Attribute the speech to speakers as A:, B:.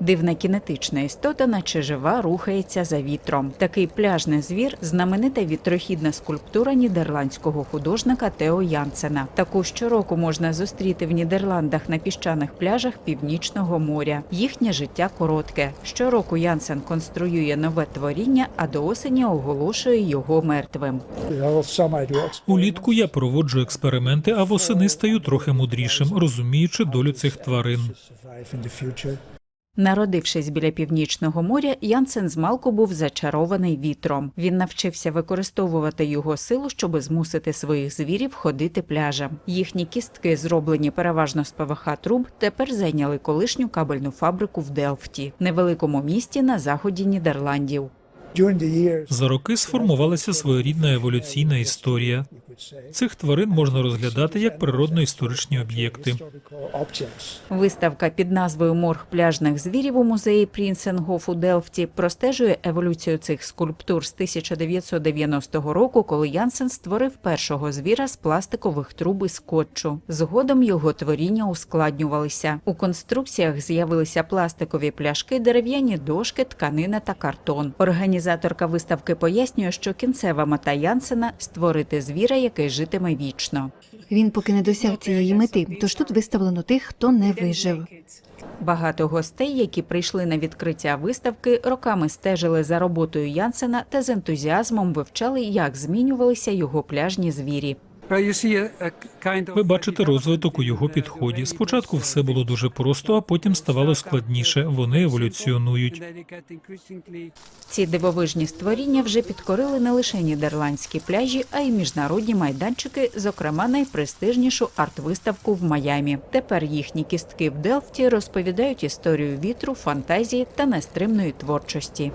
A: Дивна кінетична істота, наче жива, рухається за вітром. Такий пляжний звір знаменита вітрохідна скульптура нідерландського художника Тео Янсена. Таку щороку можна зустріти в Нідерландах на піщаних пляжах Північного моря. Їхнє життя коротке. Щороку Янсен конструює нове творіння, а до осені оголошує його мертвим.
B: Улітку я проводжу експерименти, а восени стаю трохи мудрішим, розуміючи долю цих тварин.
A: Народившись біля північного моря, Янсен змалку був зачарований вітром. Він навчився використовувати його силу, щоб змусити своїх звірів ходити пляжем. Їхні кістки, зроблені переважно з ПВХ труб, тепер зайняли колишню кабельну фабрику в Делфті, невеликому місті на заході Нідерландів.
B: За роки сформувалася своєрідна еволюційна історія. Цих тварин можна розглядати як природно-історичні об'єкти.
A: Виставка під назвою Морг пляжних звірів у музеї Прінсенгоф у Делфті простежує еволюцію цих скульптур з 1990 року, коли Янсен створив першого звіра з пластикових труб і скотчу. Згодом його творіння ускладнювалися. У конструкціях з'явилися пластикові пляшки, дерев'яні дошки, тканина та картон. Організаторка виставки пояснює, що кінцева мета Янсена створити звіра, який житиме вічно.
C: Він поки не досяг цієї мети, тож тут виставлено тих, хто не вижив.
A: Багато гостей, які прийшли на відкриття виставки, роками стежили за роботою Янсена та з ентузіазмом вивчали, як змінювалися його пляжні звірі.
B: Ви бачите розвиток у його підході. Спочатку все було дуже просто, а потім ставало складніше. Вони еволюціонують.
A: Ці дивовижні створіння вже підкорили не лише нідерландські пляжі, а й міжнародні майданчики, зокрема найпрестижнішу арт-виставку в Майамі. Тепер їхні кістки в Делфті розповідають історію вітру, фантазії та нестримної творчості.